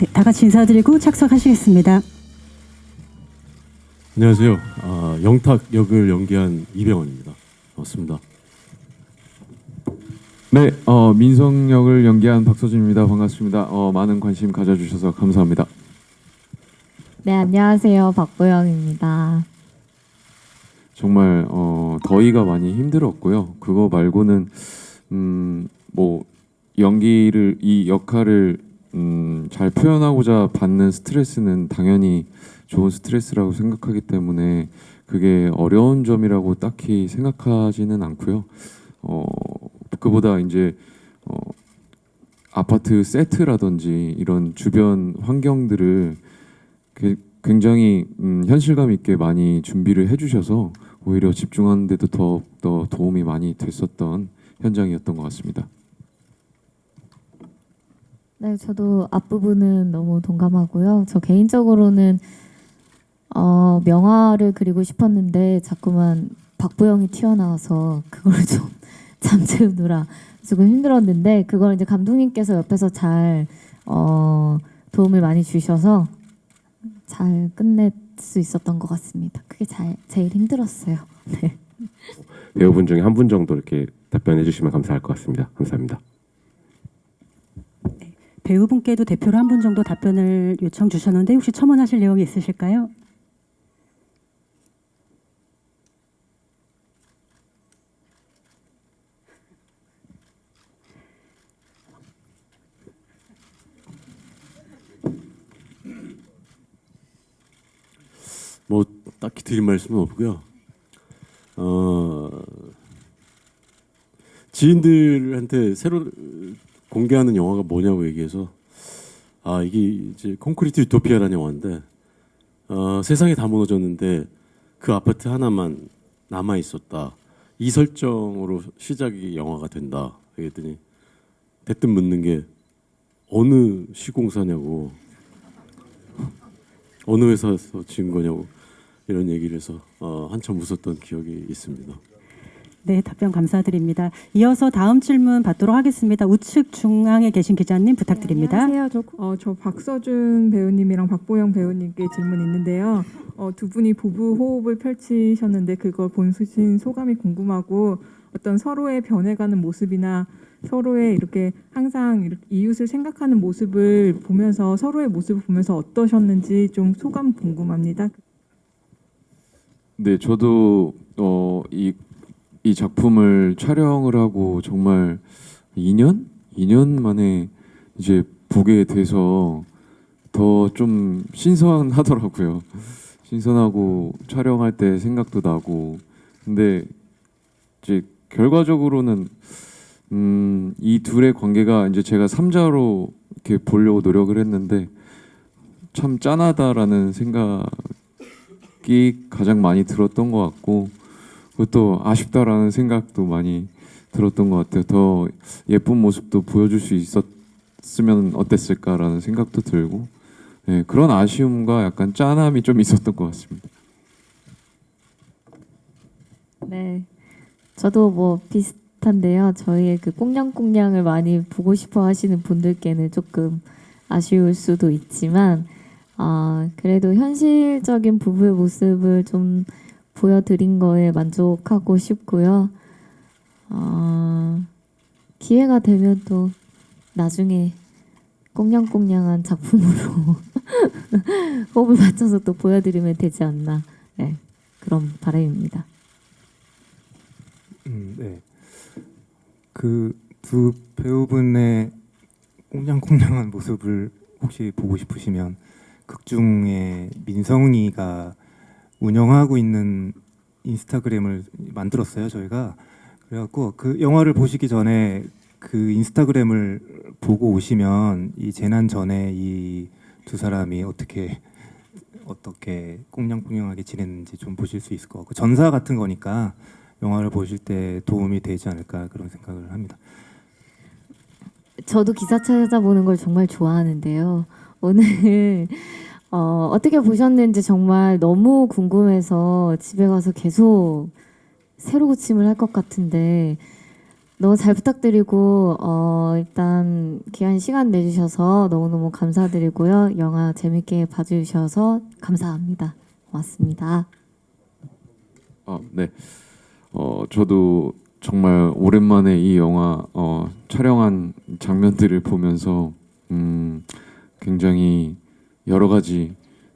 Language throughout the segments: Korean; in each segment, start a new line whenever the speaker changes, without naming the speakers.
네, 다 같이 인사드리고 착석하시겠습니다.
안녕하세요. 아, 영탁 역을 연기한 이병헌입니다. 반갑습니다.
네, 어, 민성 역을 연기한 박서준입니다. 반갑습니다. 어, 많은 관심 가져주셔서 감사합니다.
네, 안녕하세요. 박보영입니다.
정말 어, 더위가 많이 힘들었고요. 그거 말고는 음, 뭐 연기를 이 역할을 음, 잘 표현하고자 받는 스트레스는 당연히 좋은 스트레스라고 생각하기 때문에 그게 어려운 점이라고 딱히 생각하지는 않고요. 어, 그보다 이제 어, 아파트 세트라든지 이런 주변 환경들을 그- 굉장히 음, 현실감 있게 많이 준비를 해주셔서 오히려 집중하는데도 더더 도움이 많이 됐었던 현장이었던 것 같습니다.
네, 저도 앞부분은 너무 동감하고요. 저 개인적으로는 어, 명화를 그리고 싶었는데 자꾸만 박보영이 튀어나와서 그걸 좀 잠재우느라 조금 힘들었는데 그걸 이제 감독님께서 옆에서 잘 어, 도움을 많이 주셔서 잘 끝낼 수 있었던 것 같습니다. 그게 잘 제일 힘들었어요. 네.
배우분 중에 한 분 정도 이렇게 답변해 주시면 감사할 것 같습니다. 감사합니다.
배우분께도 대표로 한 분 정도 답변을 요청 주셨는데 혹시 첨언하실 내용이 있으실까요?
뭐 딱히 드릴 말씀은 없고요. 어, 지인들한테 새로 공개하는 영화가 뭐냐고 얘기해서 아 이게 이제 콘크리트 유토피아라는 영화인데 어, 세상이 다 무너졌는데 그 아파트 하나만 남아 있었다. 이 설정으로 시작이 영화가 된다. 그랬더니 대뜸 묻는 게 어느 시공사냐고 어느 회사에서 지은 거냐고 이런 얘기를 해서 어, 한참 웃었던 기억이 있습니다.
네, 답변 감사드립니다. 이어서 다음 질문 받도록 하겠습니다. 우측 중앙에 계신 기자님 부탁드립니다.
네, 안녕하세요. 저, 어, 저 박서준 배우님이랑 박보영 배우님께 질문 있는데요. 어, 두 분이 부부 호흡을 펼치셨는데 그걸 보신 소감이 궁금하고 어떤 서로의 변해가는 모습이나 서로의 이렇게 항상 이렇게 이웃을 생각하는 모습을 보면서 서로의 모습을 보면서 어떠셨는지 좀 소감 궁금합니다.
네, 저도 어, 이, 이 작품을 촬영을 하고 정말 2년? 2년 만에 이제 보게 돼서 더 좀 신선하더라고요. 신선하고 촬영할 때 생각도 나고 근데 이제 결과적으로는 음, 이 둘의 관계가 이제 제가 삼자로 이렇게 보려고 노력을 했는데 참 짠하다라는 생각이 가장 많이 들었던 것 같고 그것도 아쉽다라는 생각도 많이 들었던 것 같아요. 더 예쁜 모습도 보여줄 수 있었으면 어땠을까라는 생각도 들고 네, 그런 아쉬움과 약간 짠함이 좀 있었던 것 같습니다.
네. 저도 뭐 비슷한데요. 저희의 그 꽁냥꽁냥을 많이 보고 싶어 하시는 분들께는 조금 아쉬울 수도 있지만, 아, 그래도 현실적인 부부의 모습을 좀 보여드린 거에 만족하고 싶고요. 아, 기회가 되면 또 나중에 꽁냥꽁냥한 작품으로 호흡을 맞춰서 또 보여드리면 되지 않나. 네. 그런 바람입니다.
음, 네. 그 두 배우분의 꽁냥꽁냥한 모습을 혹시 보고 싶으시면 극 중에 민성이가 운영하고 있는 인스타그램을 만들었어요 저희가 그래갖고 그 영화를 보시기 전에 그 인스타그램을 보고 오시면 이 재난 전에 이 두 사람이 어떻게 어떻게 꽁냥꽁냥하게 지냈는지 좀 보실 수 있을 것 같고 전사 같은 거니까 영화를 보실 때 도움이 되지 않을까 그런 생각을 합니다.
저도 기사 찾아보는 걸 정말 좋아하는데요. 오늘 어, 어떻게 보셨는지 정말 너무 궁금해서 집에 가서 계속 새로 고침을 할 것 같은데 너무 잘 부탁드리고 어, 일단 귀한 시간 내주셔서 너무너무 감사드리고요. 영화 재밌게 봐주셔서 감사합니다. 고맙습니다.
아, 네. 어, 저도 정말 오랜만에 이 영화 어, 촬영한 장면들을 보면서 음, 굉장히 여러 가지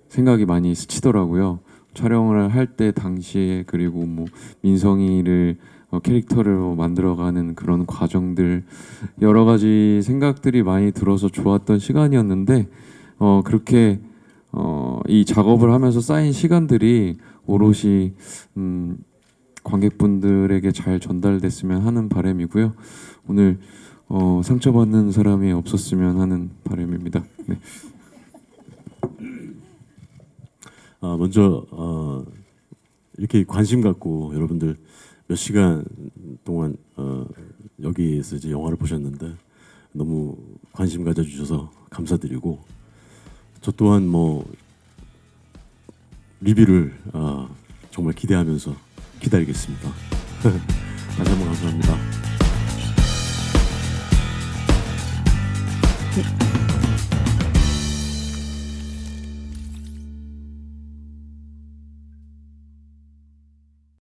생각이 많이 스치더라고요. 촬영을 할 때 당시에 그리고 뭐 민성이를 어, 캐릭터를 뭐 만들어가는 그런 과정들 여러 가지 생각들이 많이 들어서 좋았던 시간이었는데 어, 그렇게 어, 이 작업을 하면서 쌓인 시간들이 오롯이 음, 관객분들에게 잘 전달됐으면 하는 바람이고요. 오늘 어, 상처받는 사람이 없었으면 하는 바람입니다. 네.
아, 먼저 어, 이렇게 관심 갖고 여러분들 몇 시간 동안 어, 여기에서 이제 영화를 보셨는데 너무 관심 가져주셔서 감사드리고 저 또한 뭐 리뷰를 아, 정말 기대하면서 기다리겠습니다. 다시 한번 감사합니다.